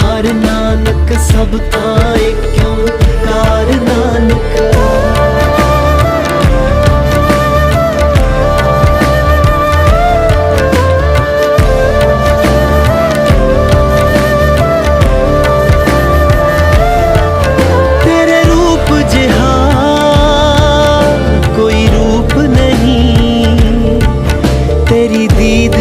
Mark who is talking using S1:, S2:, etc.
S1: ਕਾਰ ਨਾਨਕ, ਸਭ ਤਾਏ ਕਿਉ? ਕਾਰ ਨਾਨਕ। ਤੇਰੇ ਰੂਪ ਜਿਹਾ ਕੋਈ ਰੂਪ ਨਹੀਂ। ਤੇਰੀ ਦੀਦ